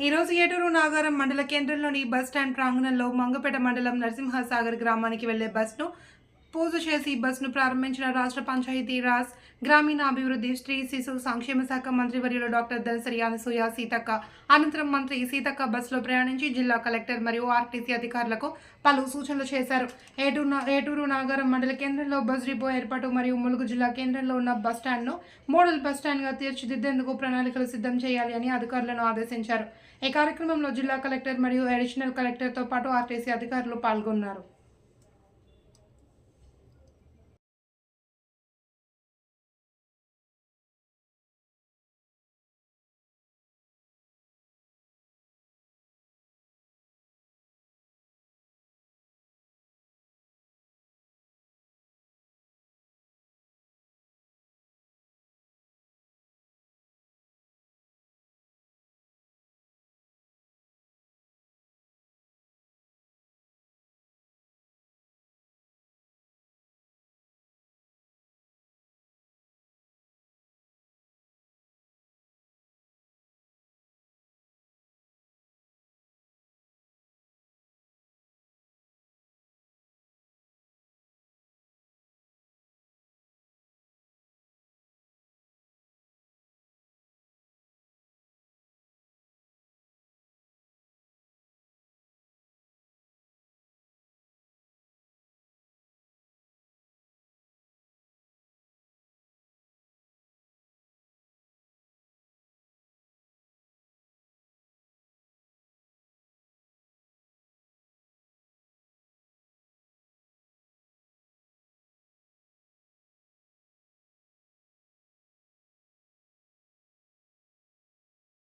ఈరోజు ఏటూరు నాగారం మండల కేంద్రంలోని బస్ స్టాండ్ ప్రాంగణంలో మంగపేట మండలం నరసింహసాగర్ గ్రామానికి వెళ్ళే బస్ను పూజ చేసి బస్సును ప్రారంభించిన రాష్ట్ర పంచాయతీ రాజ్ గ్రామీణాభివృద్ధి స్త్రీ శిశు సంక్షేమ శాఖ మంత్రివర్యులు డాక్టర్ దళసరి అనసూయ సీతక్క. అనంతరం మంత్రి సీతక్క బస్సులో ప్రయాణించి జిల్లా కలెక్టర్ మరియు ఆర్టీసీ అధికారులకు పలు సూచనలు చేశారు. ఏటూరు ఏటూరు నాగారం మండల కేంద్రంలో బస్ డిపో ఏర్పాటు మరియు ములుగు జిల్లా కేంద్రంలో ఉన్న బస్ స్టాండ్ను మోడల్ బస్ స్టాండ్గా తీర్చిదిద్దేందుకు ప్రణాళికలు సిద్ధం చేయాలి అని అధికారులను ఆదేశించారు. ఈ కార్యక్రమంలో జిల్లా కలెక్టర్ మరియు అడిషనల్ కలెక్టర్తో పాటు ఆర్టీసీ అధికారులు పాల్గొన్నారు.